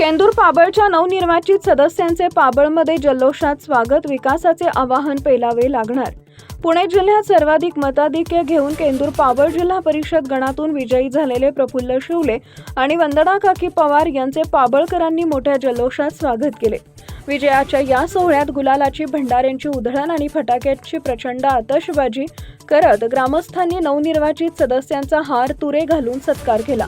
केंदूर पाबळच्या नवनिर्वाचित सदस्यांचे पाबळमध्ये जल्लोषात स्वागत विकासाचे आवाहन पेलावे लागणार. पुणे जिल्ह्यात सर्वाधिक मताधिक्य घेऊन केंदूर पाबळ जिल्हा परिषद गणातून विजयी झालेले प्रफुल्ल शिवले आणि वंदना काकी पवार यांचे पाबळकरांनी मोठ्या जल्लोषात स्वागत केले. विजयाच्या या सोहळ्यात गुलालाची भंडाऱ्यांची उधळण आणि फटाक्याची प्रचंड आतषबाजी करत ग्रामस्थांनी नवनिर्वाचित सदस्यांचा हार तुरे घालून सत्कार केला.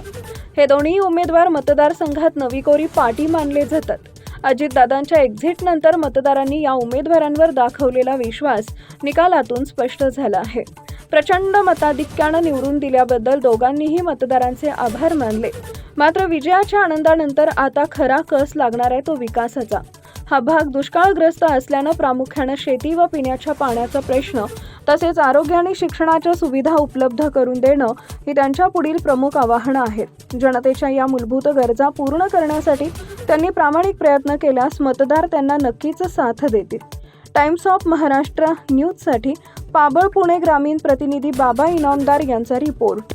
हे दोन्ही उमेदवार मतदारसंघात नवी कोरी मानले जातात. अजितदादांच्या एक्झिटनंतर मतदारांनी या उमेदवारांवर दाखवलेला विश्वास निकालातून स्पष्ट झाला आहे. प्रचंड मताधिक्यानं निवडून दिल्याबद्दल दोघांनीही मतदारांचे आभार मानले. मात्र विजयाच्या आनंदानंतर आता खरा कस लागणार आहे तो विकासाचा. हा भाग दुष्काळग्रस्त असल्यानं प्रामुख्यानं शेती व पिण्याच्या पाण्याचा प्रश्न तसेच आरोग्य आणि शिक्षणाच्या सुविधा उपलब्ध करून देणं ही त्यांच्या पुढील प्रमुख आव्हानं आहेत. जनतेच्या या मूलभूत गरजा पूर्ण करण्यासाठी त्यांनी प्रामाणिक प्रयत्न केल्यास मतदार त्यांना नक्कीच साथ देतील. टाइम्स ऑफ महाराष्ट्र न्यूजसाठी पाबळ पुणे ग्रामीण प्रतिनिधी बाबा इनामदार यांचा रिपोर्ट.